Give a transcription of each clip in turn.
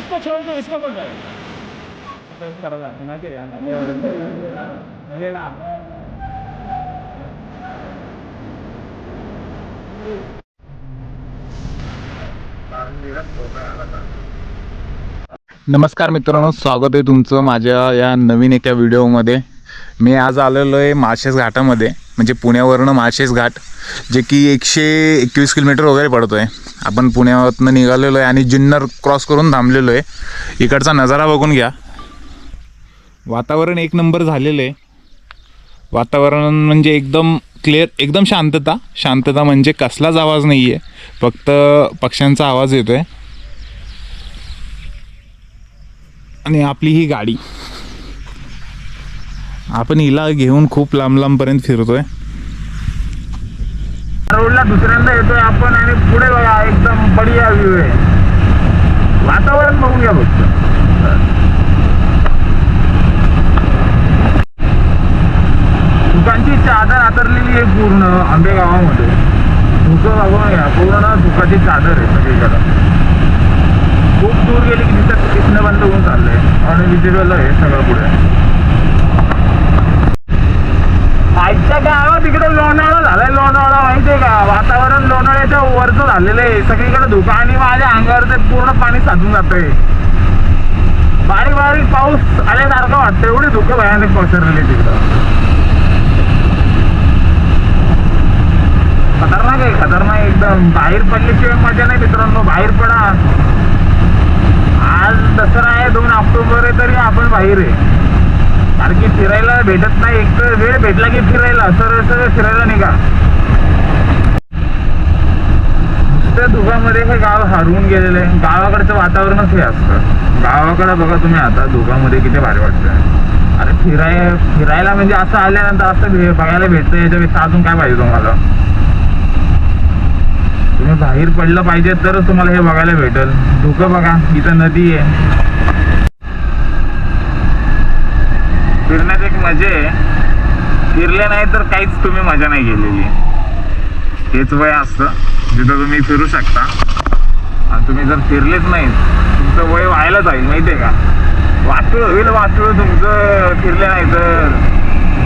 इसको छोड़ दो इसको पकड़ करो ना के नमस्कार मित्रांनो स्वागत आहे तुमचं माझ्या या नवीन एका व्हिडिओमध्ये. मी आज आलेलो आहे माळशेस घाटामध्ये म्हणजे पुण्यावरनं माळशेस घाट जे की एकशे एकवीस किलोमीटर वगैरे पडतो आहे आपण पुण्यावरनं निघालेलो आहे आणि जुन्नर क्रॉस करून थांबलेलो आहे इकडचा नजारा बघून घ्या. वातावरण एक नंबर झालेलं आहे. वातावरण म्हणजे एकदम क्लिअर एकदम शांतता. शांतता म्हणजे कसलाच आवाज नाही आहे फक्त पक्ष्यांचा आवाज येतो आहे आणि आपली ही गाडी. आपण हिला घेऊन खूप लांब लांबपर्यंत आहे रोडला दुसऱ्यांदा येतोय आपण आणि पुढे बघा एकदम बढिया व्ह्यू आहे. वातावरण बघून घ्या फक्त. सुखांची चादर आतरलेली आहे पूर्ण आंबे गावामध्ये धुकं बघून घ्या पूर्ण सुखाची चादर आहे सगळीकडं. खूप दूर गेली की तिथं तिथनं बंद होऊन चाललंय. आणि विजिबल आहे सगळं पुढे. आजच्या गावात तिकडे लोणावळा झालाय लोणावळा माहितीये का? वातावरण लोणावळ्याच्या वरचं झालेलं आहे. सगळीकडे धुका आणि माझ्या अंगावर ते पूर्ण पाणी साचून जातंय. बारीक बारीक पाऊस आल्यासारखं वाटतं एवढी धुकं भयानक पसरलेली तिकडं. खतरनाक आहे खतरनाक एकदम. बाहेर पडल्याशिवाय मजा नाही मित्रांनो. बाहेर पडा. आज दसरा आहे दोन ऑक्टोबर आहे तरी आपण बाहेर आहे. सारखी फिरायला भेटत नाही एक तर वेळ भेटला की फिरायला सरळ सरळ फिरायला निघा. नुसत्या धुकामध्ये हे गाव हरवून गेलेलं आहे. गावाकडचं वातावरणच हे असतं. गावाकडे बघा तुम्ही आता धुकामध्ये किती भारी वाटतं अरे फिराय फिरायला म्हणजे असं आल्यानंतर असं बघायला भेटतं याच्यापेक्षा अजून काय पाहिजे तुम्हाला? तुम्ही बाहेर पडलं पाहिजे तरच तुम्हाला हे बघायला भेटेल. धुकं बघा इथं नदी आहे. फिरण्यात एक मजा आहे. फिरले नाही तर काहीच तुम्ही मजा नाही गेलेली हेच वय असतं. जिथं तुम्ही फिरू शकता. आणि तुम्ही जर फिरलेच नाही तुमचं वय व्हायला जाईल माहितीये का? वाटूळ होईल वाटूळ तुमचं फिरले नाही तर.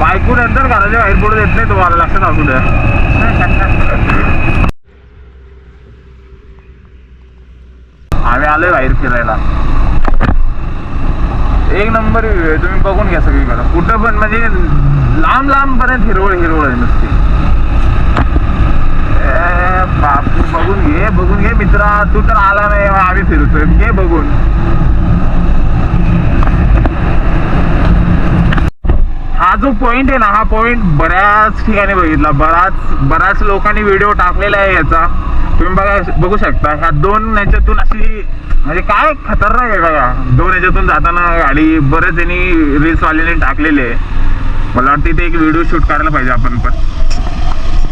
बायकून नंतर घराच्या बाहेर पडू देत नाही तुम्हाला लक्षात असू द्या आम्ही आलोय बाहेर फिरायला. एक नंबर व्ह्यू आहे तुम्ही बघून घ्या सगळीकडं कुठं पण म्हणजे लांब लांब पर्यंत हिरवळ हिरवळ आहे नुसती. बघून घे बघून घे मित्रा तू तर आला नाही आम्ही फिरतोय. घे बघून. हा जो पॉइंट आहे ना हा पॉइंट बऱ्याच ठिकाणी बघितला. बराच बऱ्याच लोकांनी व्हिडिओ टाकलेला आहे याचा. तुम्ही बघा बघू शकता ह्या दोन याच्यातून अशी म्हणजे काय खतरनाक आहे बघा. दोन याच्यातून जाताना गाडी बरेच यांनी रील्स वाल्याने टाकलेले आहे. मला वाटतं इथे एक व्हिडिओ शूट करायला पाहिजे आपण पण.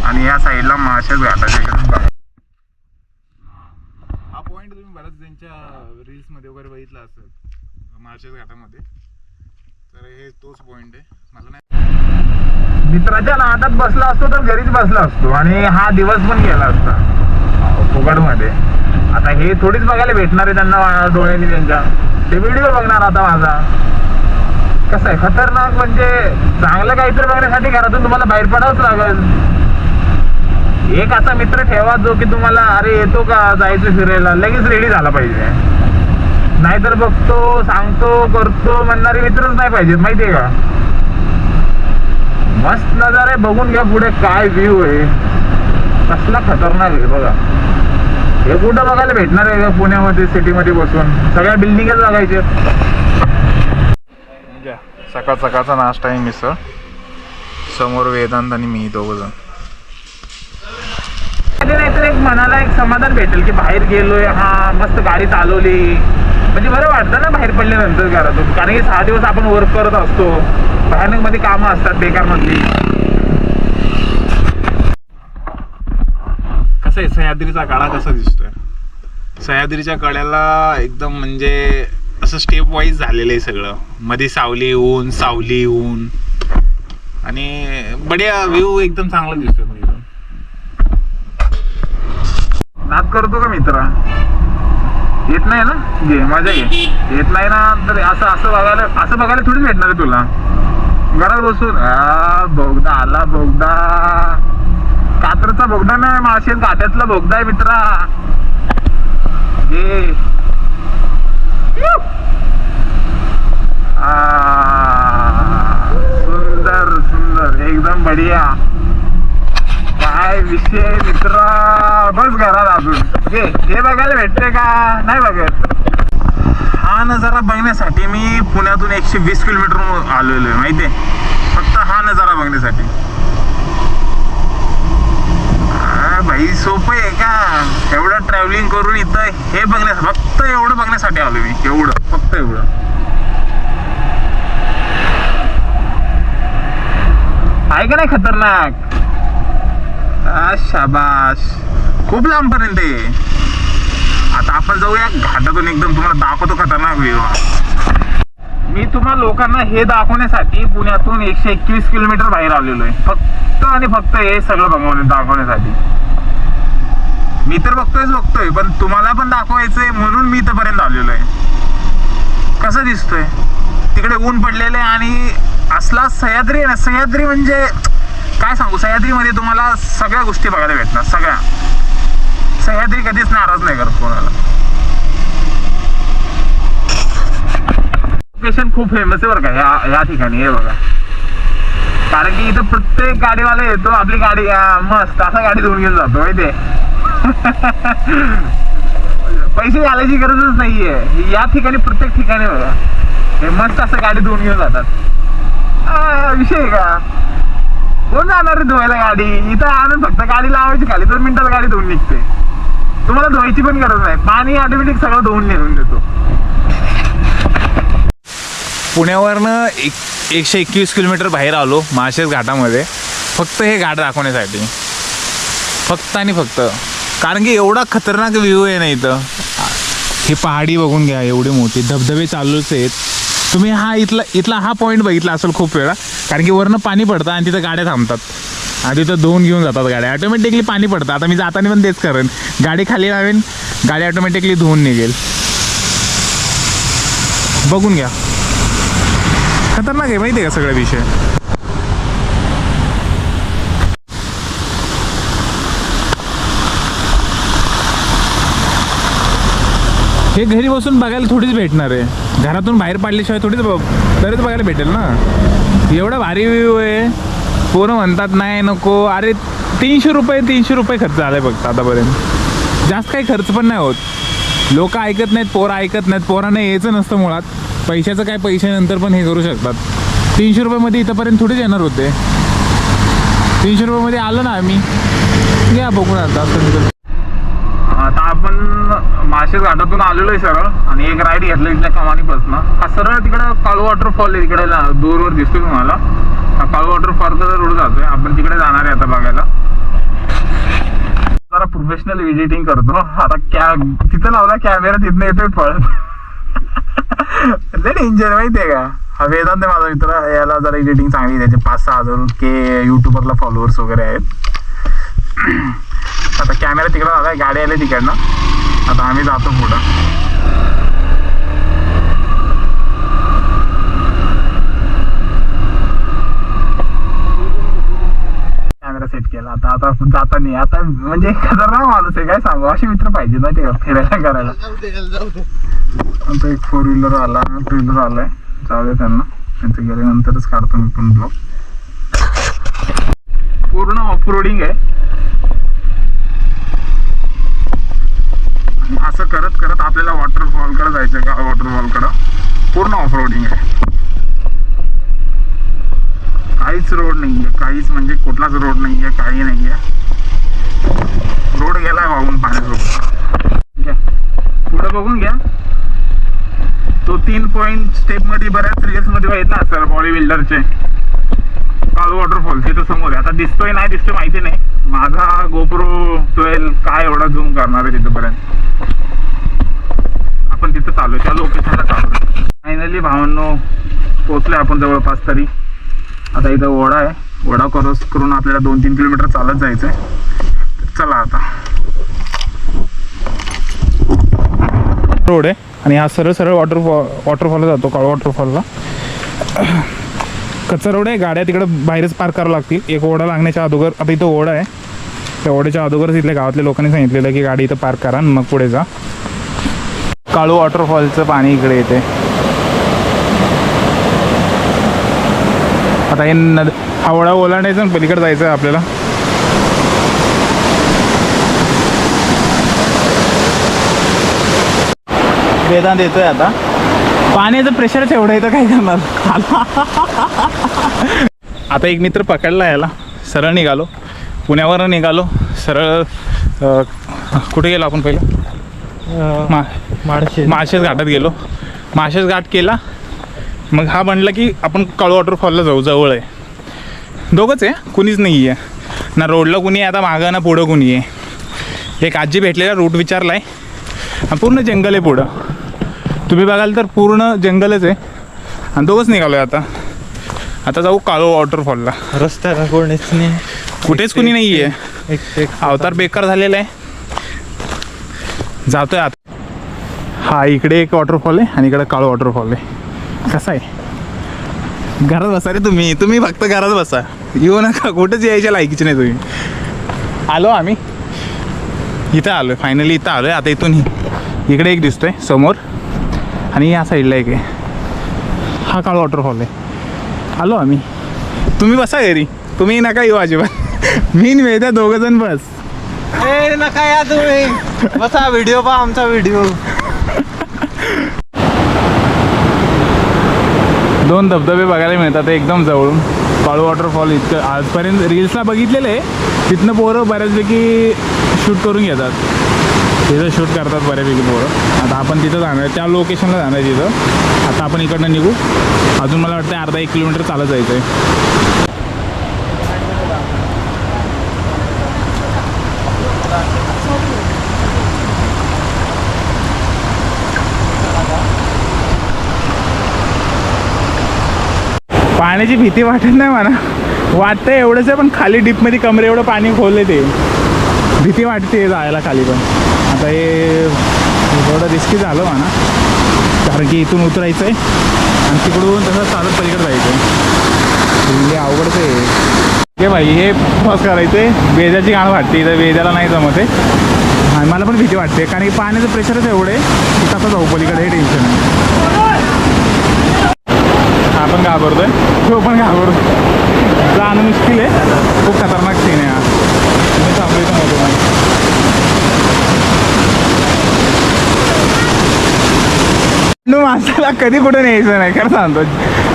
आणि या साईडला माशाच बघा हा पॉइंट तुम्ही बऱ्याच त्यांच्या रील्समध्ये वगैरे बघितला असेल माळशेज घाटामध्ये तर हे तोच पॉइंट आहे. मला नाही मित्राच्या नादात बसला असतो तर घरीच बसला असतो. आणि हा दिवस पण गेला असता. फुकटमध्ये. आता हे थोडीच बघायला भेटणार आहे त्यांना डोळ्यांनी त्यांच्या. ते व्हिडिओ बघणार आता माझा. कसं आहे खतरनाक म्हणजे चांगलं काहीतरी बघण्यासाठी घरातून तुम्हाला बाहेर पडावंच लागेल. एक असा मित्र ठेवा जो की तुम्हाला अरे येतो का जायचं फिरायला? लगेच रेडी झाला पाहिजे. नाहीतर बघतो सांगतो करतो म्हणणारे मित्रच नाही पाहिजेत माहितीये का? मस्त नजारे बघून घ्या पुढे काय व्ह्यू आहे. कसला खतरनाक आहे बघा. हे कुठं बघायला भेटणार आहे? पुण्यामध्ये सिटीमध्ये बसून. सगळ्या बिल्डिंगच बघायचे. घ्या सकाळ सकाळचा नाश्ता आहे मिसळ. समोर वेदांत आणि मी दोघं जण. नाहीतर एक मनाला एक समाधान भेटेल की बाहेर गेलोय हा मस्त गाडी चालवली म्हणजे बरं वाटतं ना बाहेर पडल्यानंतर घरातून. कारण की सहा दिवस आपण वर्क करत असतो. भयानकमध्ये कामं असतात बेकार मधली कसं आहे सह्याद्रीचा काळा कसा दिसतोय? सह्याद्रीच्या कड्याला एकदम म्हणजे असं स्टेप वाईज झालेलं आहे सगळं. मध्ये सावली ऊन सावली ऊन आणि बढिया व्ह्यू एकदम चांगला दिसतोय नाद करतो का मित्रा? येत नाही ना? घे मजा घे. येत नाही ना तर असं असं बघायला असं बघायला थोडीच भेटणार आहे तुला. घरात बसून. आ, बोगदा आला बोगदा कात्रचा बोगदा नाही माशेत काट्यातला बोगदा आहे मित्रा. घे सुंदर सुंदर एकदम बढिया. काय विषय मित्र? बस घरात अजून. हे बघायला भेटते का? नाही बघत. हा नजारा बघण्यासाठी मी पुण्यातून एकशे वीस किलोमीटर आलेलो आहे माहितीये? फक्त हा नजारा बघण्यासाठी. आ, सोपं आहे का? एवढं ट्रॅव्हलिंग करून इथं हे बघण्या फक्त एवढं बघण्यासाठी आलो मी. एवढं फक्त एवढं. आहे का नाही खतरनाक? शाबाश खूप लांबपर्यंत आहे. आता आपण जाऊया घाटातून एकदम. तुम्हाला दाखवतो खतरनाक व्ह्यू मी तुम्हाला लोकांना हे दाखवण्यासाठी पुण्यातून एकशे एकवीस किलोमीटर बाहेर आलेलो आहे. फक्त आणि फक्त हे सगळं बघवणे दाखवण्यासाठी. मी तर बघतोयच बघतोय पण तुम्हाला पण दाखवायचंय म्हणून मी इथपर्यंत आलेलो आहे कसं दिसतोय? तिकडे ऊन पडलेलं आहे आणि असला सह्याद्री आहे ना सह्याद्री म्हणजे काय सांगू सह्याद्रीमध्ये तुम्हाला सगळ्या गोष्टी बघायला भेटणार सगळ्या. सह्याद्री कधीच नाराज नाही करत कोणाला. लोकेशन खूप फेमस आहे बरं का या या ठिकाणी हे बघा. कारण की इथं प्रत्येक गाडीवाला येतो आपली गाडी मस्त असा गाडी धुवून घेऊन जातो माहितीये. पैसे घालायची गरजच नाहीये. या ठिकाणी प्रत्येक ठिकाणी बघा. हे मस्त असं गाडी धुवून घेऊन जातात. विषय आहे का? कोण जाणार रे धुवायला गाडी? इथं आणून फक्त गाडी लावायची खाली दोन मिनिटात गाडी धुवून निघते. तुम्हाला धुवायची पण गरज नाही. पाणी ऑटोमॅटिक सगळं धुवून नेऊन देतो. पुण्यावरनं एक एकशे एकवीस किलोमीटर बाहेर आलो माळशेज घाटामध्ये. फक्त हे घाट दाखवण्यासाठी. फक्त आणि फक्त. कारण की एवढा खतरनाक व्ह्यू आहे ना इथं. हे पहाडी बघून घ्या एवढे मोठे. धबधबे चालूच आहेत. तुम्ही हा इथला इथला हा पॉईंट बघितला असेल खूप वेळा. कारण की वरनं पाणी पडतं आणि तिथं गाड्या थांबतात. आणि तिथं धुवून घेऊन जातात गाड्या. ऑटोमॅटिकली पाणी पडतं. आता मी जाताना पण तेच करेन. गाडी खाली लावेन गाडी ऑटोमॅटिकली धुवून निघेल. बघून घ्या. खतरनाक आहे माहिती आहे का सगळा विषय? हे घरी बसून बघायला थोडीच भेटणार आहे. घरातून बाहेर पाडल्याशिवाय थोडीच ब- बरेच बघायला भेटेल ना? एवढा भारी व्ह्यू आहे. पोरं म्हणतात नाही नको. अरे तीनशे रुपये तीनशे रुपये खर्च झालाय फक्त आतापर्यंत. जास्त काही खर्च पण नाही होत. लोक ऐकत नाहीत पोरं ऐकत नाहीत. पोरांना यायचं नसतं मुळात. पैशाचं काय पैशानंतर पण हे करू शकतात. तीनशे रुपयामध्ये इथंपर्यंत थोडीच येणार होते. तीनशे रुपयामध्ये आलं ना आम्ही. घ्या बघून आता. असं आता आपण माशेज घाटातून आलेलो आहे सरळ आणि एक राईड घेतलं इथल्या कमानीपासून. हा सरळ तिकडं काळू वॉटरफॉल आहे तिकडे दूरवर दिसतो तुम्हाला. हा काळू वॉटरफॉलचा रोड जातोय. आपण तिकडे जाणार आहे आता बघायला. जरा प्रोफेशनल विजिटिंग करतो. आता कॅ तिथं लावला कॅमेरा तिथनं येतोय पळत लय डेंजर माहितीये का? हा वेदांत माझा मित्र. याला जरा एडिटिंग चांगली त्याचे पाच सहा हजार के युट्यूबरला फॉलोअर्स वगैरे आहेत. आता कॅमेरा तिकडे आलाय गाडी आली तिकडनं. आता आम्ही जातो पुढं. कॅमेरा सेट केला. आता आता जाताना आता म्हणजे खतरनाक माणूस आहे काय सांगू? असे मित्र पाहिजे ना ते फिरायला करायला. आता एक फोर व्हीलर आला टू व्हीलर आलाय. जाऊ दे त्यांना. त्यांचं गेल्यानंतरच काढतो मी पण ब्लॉग पूर्ण ऑफ रोडिंग आहे आणि असं करत करत आपल्याला वॉटरफॉलकडे जायचं का? वॉटरफॉलकडं पूर्ण ऑफ रोडिंग आहे. काहीच रोड नाहीये. काहीच म्हणजे कुठलाच रोड नाहीये काही नाहीये. रोड गेलाय वाहून पाण्यासोबत. घ्या बघून घ्या. तो तीन पॉईंट स्टेपमध्ये बऱ्याच रील्समध्ये ना सर बॉडी बिल्डरचे काल वॉटरफॉल तिथं समोर आहे. आता दिसतोय नाही दिसतोय माहिती नाही. माझा गोप्रो ट्वेल्व काय एवढा झूम करणार आहे तिथपर्यंत? आपण तिथं चालू त्या लोकेशनला चालू फायनली भावांनो पोहोचलोय आपण जवळपास तरी. आता इथं ओढा आहे. ओढा क्रॉस करून आपल्याला दोन तीन किलोमीटर चालत जायचंय. चला आता. रोड आहे आणि हा सरळ सरळ वॉटरफॉल वॉटरफॉलला जातो काळ वॉटरफॉलला कच्चा रोड आहे गाड्या तिकडं बाहेरच पार्क करावं लागतील. एक ओढा लागण्याच्या अगोदर आता इथं ओढा आहे. त्या ओढ्याच्या अगोदरच इथल्या गावातल्या लोकांनी सांगितलेलं की गाडी इथं पार्क करा मग पुढे जा. काळू वॉटरफॉलचं पाणी इकडे येते आता हे नद हा ओढा ओलांडायचा आणि पलीकडे जायचं आहे आपल्याला. वेदांत येतोय आता. पाण्याचं प्रेशरच एवढं येतं काय करणार? आता एक मित्र पकडला याला. सरळ निघालो. पुण्यावरून निघालो. सरळ कुठे गेलो आपण पहिलं? मा माळशेज घाटात गेलो. माळशेज घाट केला. मग हा म्हणला की आपण काळू वॉटरफॉलला जाऊ. जवळ आहे. दोघंच आहे. कुणीच नाही आहे ना रोडला कुणी आहे आता मागं ना पुढं कुणी आहे. एक आजी भेटलेला रूट विचारला आहे पूर्ण जंगल आहे पुढं. तुम्ही बघाल तर पूर्ण जंगलच आहे. आणि दोघंच निघालो आहे आता. आता जाऊ काळू वॉटरफॉलला रस्त्याला कोणीच नाही कुठेच कुणी नाही आहे एक एक अवतार बेकार झालेला आहे. जातोय आता. हा इकडे एक वॉटरफॉल आहे आणि इकडे काळो वॉटरफॉल आहे. कसा आहे? घरात बसा रे तुम्ही. तुम्ही फक्त घरात बसा. येऊ नका. कुठंच यायच्या लायकीचे नाही तुम्ही. आलो आम्ही. इथं आलो आहे फायनली इथं आलो आहे आता इथून इकडे एक दिसतोय समोर. आणि या साईडला एक आहे. हा काळो वॉटरफॉल आहे. आलो आम्ही. तुम्ही बसा घरी. तुम्ही नका येऊ अजिबात. मी आणि वेद्या दोघं जण बस. ए नका या तुम्ही. बसा व्हिडिओ पहा आमचा व्हिडिओ दोन धबधबे बघायला मिळतात एकदम जवळून. काळू वॉटरफॉल इतकं. आजपर्यंत रील्सला बघितलेलं. आहे तिथनं पोरं बऱ्याचपैकी शूट करून घेतात. तिथं शूट करतात बऱ्यापैकी पोरं. आता आपण तिथं जाणार त्या लोकेशनला जाणार आहे तिथं. आता आपण इकडनं निघू. अजून मला वाटतं अर्धा एक किलोमीटर चालत जायचं आहे पाण्याची भीती वाटत नाही मला. वाटतं एवढंच आहे पण खाली डीपमध्ये कमरे एवढं पाणी खोलले ते. भीती वाटते जायला खाली पण. आता हे थोडं रिस्की झालं म्हणा. कारण की इथून उतरायचं आहे आणि तिकडून तसं चालत पलीकडे जायचं आहे हे अवघडच आहे. हे भाई हे फस करायचं आहे वेजाची गाणं वाटते इथं वेजाला नाही जमत आहे आणि मला पण भीती वाटते कारण की पाण्याचं प्रेशरच एवढं आहे की कसं जाऊ पलीकडे हे टेन्शन आहे. हा पण घाबरतोय. तो पण घाबरतो जाणं मुश्किल आहे. खूप खतरनाक सीन आहे हा तुम्ही थांबलो इथं मध्ये माणसाला कधी कुठे न्यायचं नाही खरं सांगतो.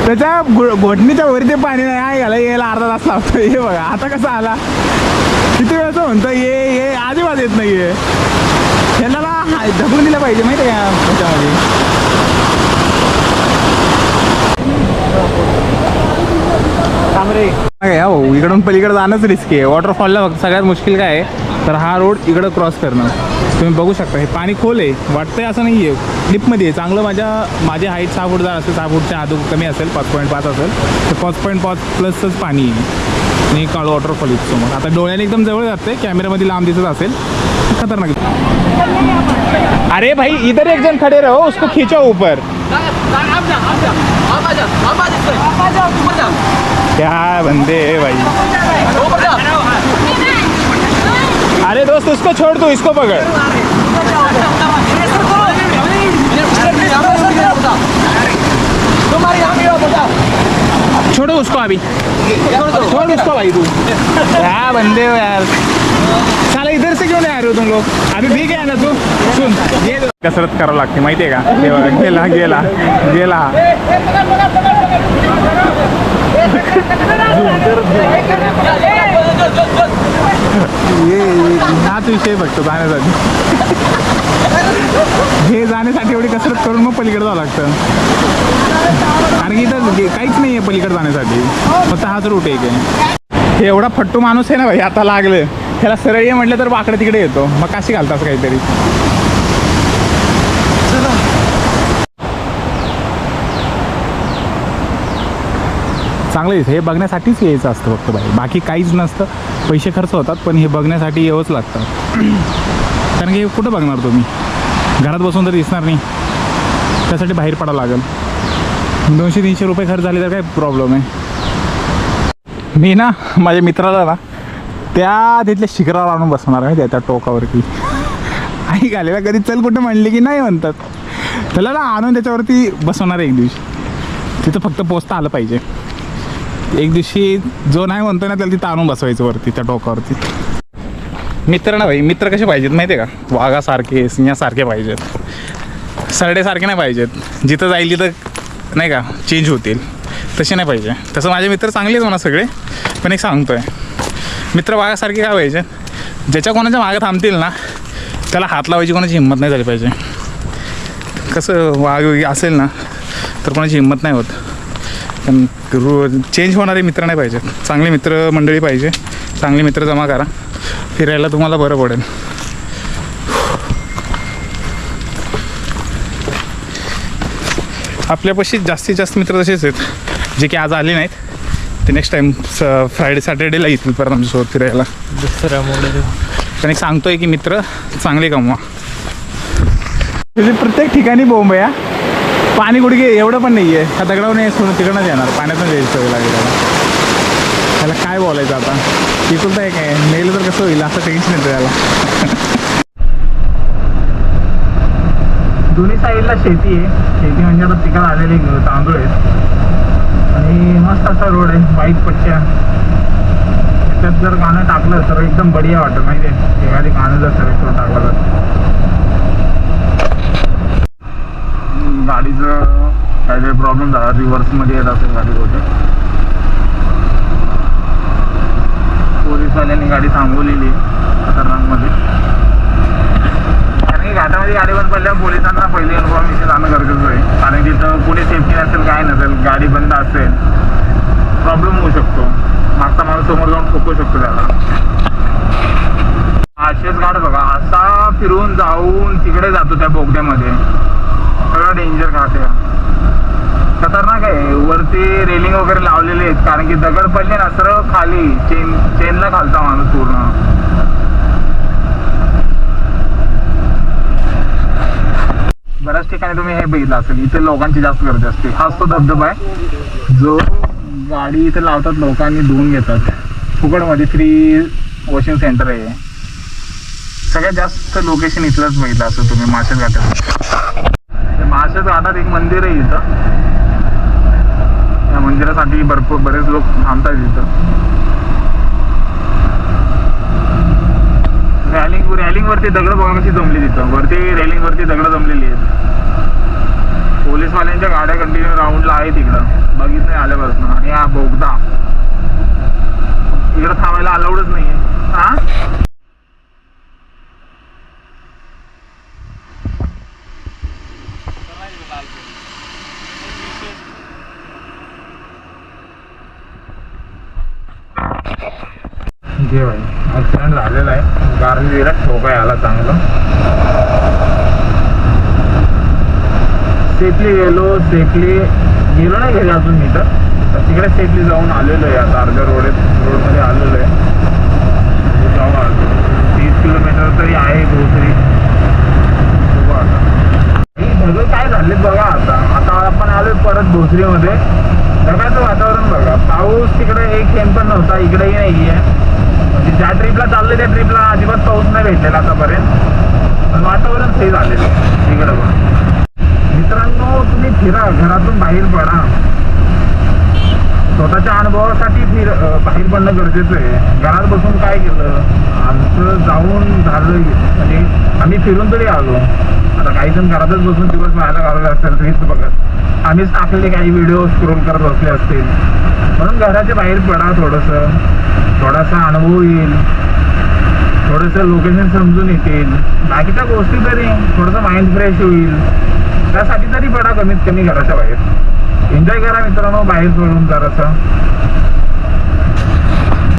त्याच्या घो- घोटणीच्या वरती पाणी नाही हा याला यायला अर्धा तास लागतो हे बघा आता कसं आला? किती वेळचं म्हणतं ये ये अजिबात येत नाही आहे त्याला ना ढकलून दिलं पाहिजे माहिती आहे का त्याच्यामध्ये? काय हो इकडून पलीकडे जाणंच रिस्की आहे. वॉटरफॉलला फक्त सगळ्यात मुश्किल काय आहे तर हा रोड इकडं क्रॉस करणं. तुम्ही बघू शकता हे पाणी खोल आहे. वाटतंय असं नाही आहे. डिपमध्ये आहे. चांगलं माझ्या माझी हाईट सहा फूट जर असेल सहा फूटच्या आधू कमी असेल पाच पॉईंट पाच असेल तर पाच पॉईंट पाच प्लसच पाणी आहे. आणि काळू वॉटरफॉल इथं समोर. आता डोळ्याने एकदम जवळ जाते कॅमेऱ्यामध्ये लांब दिसत असेल खतरनाक अरे भाई इधर एक जण खड़े रहो उसको खींचो ऊपर. क्या बंदे भाई? दोस्त उसको छोड़ दो इसको पकड़। छोड़ो उसको अभी। छोड़ उसको भाई तू। क्या बंदे हो यार। साला इधर से क्यों नहीं आ रहे हो तुम लोग? अभी भी गया ना तू? सुन ये कसरत करावं लागते माहिती आहे का हे बघा, गेला गेला गेला ये विषय बघतो जाण्यासाठी हे जाण्यासाठी एवढी कसरत करून मग पलीकडे जावं लागतं. कारण की इथं काहीच नाही आहे पलीकडे जाण्यासाठी. फक्त हाच रूट एक आहे. हे एवढा फट्टू माणूस आहे ना भाई आता लागलं. ह्याला सरळ ये म्हटलं तर वाकडे तिकडे येतो. मग काशी घालतास काहीतरी? चांगलं येतं हे बघण्यासाठीच यायचं असतं फक्त बाई. बाकी काहीच नसतं. पैसे खर्च होतात पण हे बघण्यासाठी यावंच लागतं. कारण की हे कुठं बघणार तुम्ही? घरात बसून तर दिसणार नाही. त्यासाठी बाहेर पडावं लागेल. दोनशे तीनशे रुपये खर्च झाले तर काय प्रॉब्लेम आहे? मी ना माझ्या मित्राला ना त्या तिथल्या शिखरावर आणून बसणार आहे त्या टोकावरती. आई घालेला कधी चल कुठं म्हणले की नाही म्हणतात. त्याला ना आणून त्याच्यावरती बसवणार आहे एक दिवशी. तिथं फक्त पोचता आलं पाहिजे. एक दिवशी जो नाही म्हणतो ना त्याला तिथं आणून बसवायचं वरती त्या टोकावरती. मित्र ना भाई मित्र कसे पाहिजेत माहिती आहे का? वाघासारखे सिंहासारखे पाहिजेत. सरडेसारखे नाही पाहिजेत. जिथं जाईल तिथं नाही का चेंज होतील. तसे नाही पाहिजे. तसं माझे मित्र चांगलेच म्हणा सगळे पण एक सांगतोय. मित्र वाघासारखे काय पाहिजे ज्याच्या कोणाच्या मागं थांबतील ना त्याला हात लावायची कोणाची हिंमत नाही झाली पाहिजे. कसं वाघ असेल ना तर कोणाची हिंमत नाही होत. पण रो चेंज होणारे मित्र नाही पाहिजे. चांगले मित्र मंडळी पाहिजे. चांगले मित्र जमा करा. फिरायला तुम्हाला बरं पडेल. आपल्यापाशी जास्तीत जास्त मित्र तसेच आहेत. जे की आज आले नाहीत. ते नेक्स्ट टाईम फ्रायडे सॅटर्डेला येतील परत आमच्यासोबत फिरायला. पण एक सांगतोय की मित्र चांगले कमवा. तुझे प्रत्येक ठिकाणी बोंब आहे. पाणी गुडघे एवढं पण नाही आहे हा दगडावर नाही तिकडनंच येणार पाण्यातून यायची सवय लागेल त्याला. त्याला काय बोलायचं आता? तिथून तर काय नेलं तर कसं होईल? असं टेन्शन येतं त्याला. दोन्ही साईडला शेती आहे. शेती म्हणजे आता पिकाला आलेले तांदूळ आहेत. आणि मस्त असा रोड आहे. वाईट पट्ट्या. त्याच्यात जर गाणं टाकलं तर एकदम बढिया वाटतं. माहिती आहे? एखादी गाणं जर सगळं टाकलं तर. गाडीचं काहीतरी प्रॉब्लेम झाला रिव्हर्समध्ये येत असेल गाडी होते पोलीसवाल्यांनी गाडी थांबवलेली खतरनाकमध्ये. कारण की घाटामध्ये गाडी बंद पडल्यावर पोलिसांना पहिली इन्फॉर्मेशन जाणं गरजेचं आहे. कारण की तिथं कोणी सेफ्टी नसेल काय नसेल गाडी बंद असेल प्रॉब्लेम होऊ शकतो. मागचा माणूस समोर जाऊन ठोकू शकतो त्याला. असेच घाट बघा. असा फिरून जाऊन तिकडे जातो त्या बोगद्यामध्ये. सगळं डेंजर घाट आहे खतरनाक आहे. वरती रेलिंग वगैरे लावलेले आहेत. कारण की दगड पडले ना सरळ खाली. चेन चेनला खालता माणूस पूर्ण. बऱ्याच ठिकाणी तुम्ही हे बघितलं असेल. इथे लोकांची जास्त गर्दी असते. हाच तो धबधबा आहे. जो गाडी इथे लावतात लोकांनी धुवून घेतात. फुकटमध्ये फ्री वॉशिंग सेंटर आहे. सगळ्यात जास्त लोकेशन इथलंच बघितलं असं तुम्ही माशेल घाटात ते माशेच एक मंदिर आहे इथं. या मंदिरासाठी भरपूर बरेच लोक थांबतात इथं. रॅलिंग रॅलिंग वरती दगड बघा कशी जमली तिथं. वरती रेलिंग वरती दगड जमलेली आहेत. पोलीसवाल्यांच्या गाड्या कंटिन्यू राऊंडला आहे तिकडं नाही आल्यापासून. आणि हा बोगदा. इकडं थांबायला अलाउडच नाहीये. हा? घे भाई ॲक्सिडेंट झालेला आहे. गाडी ठोका आला चांगला. सेफली गेलो सेफली गेलो नाही घरी अजून मी तर तिकडे सेफली जाऊन आलेलो आहे आता अर्ध्या रोड रोडमध्ये आलेलो आहे. जाऊन आलो. तीस किलोमीटर तरी आहे ग्रोसरी बघू काय झाले बघा आता. आता आपण आलोय परत भोसरीमध्ये ढगाचं वातावरण बघा. पाऊस तिकडे एक थेंब पण नव्हता. इकडेही नाही आहे ज्या ट्रिपला चालले त्या ट्रिपला अजिबात पाऊस नाही भेटलेला आतापर्यंत. पण वातावरण ते झालेलं आहे. मित्रांनो तुम्ही फिरा घरातून बाहेर पडा. स्वतःच्या अनुभवासाठी फिर बाहेर पडणं गरजेचं आहे. घरात बसून काय केलं? आमचं जाऊन झालं म्हणजे आम्ही फिरून तरी आलो. आता काही जण घरातच बसून दिवस व्हायला घालवले असतील हेच बघत. आम्हीच टाकलेले काही व्हिडिओ स्क्रोल करत बसले असतील. म्हणून घराच्या बाहेर पडा थोडंसं. थोडासा अनुभव येईल. थोडंसं लोकेशन समजून येतील. बाकीच्या गोष्टी तरी. थोडंसं माइंड फ्रेश होईल. त्यासाठी तरी पडा कमीत कमी घराच्या बाहेर. एन्जॉय करा मित्रांनो बाहेर सोडून जरासा.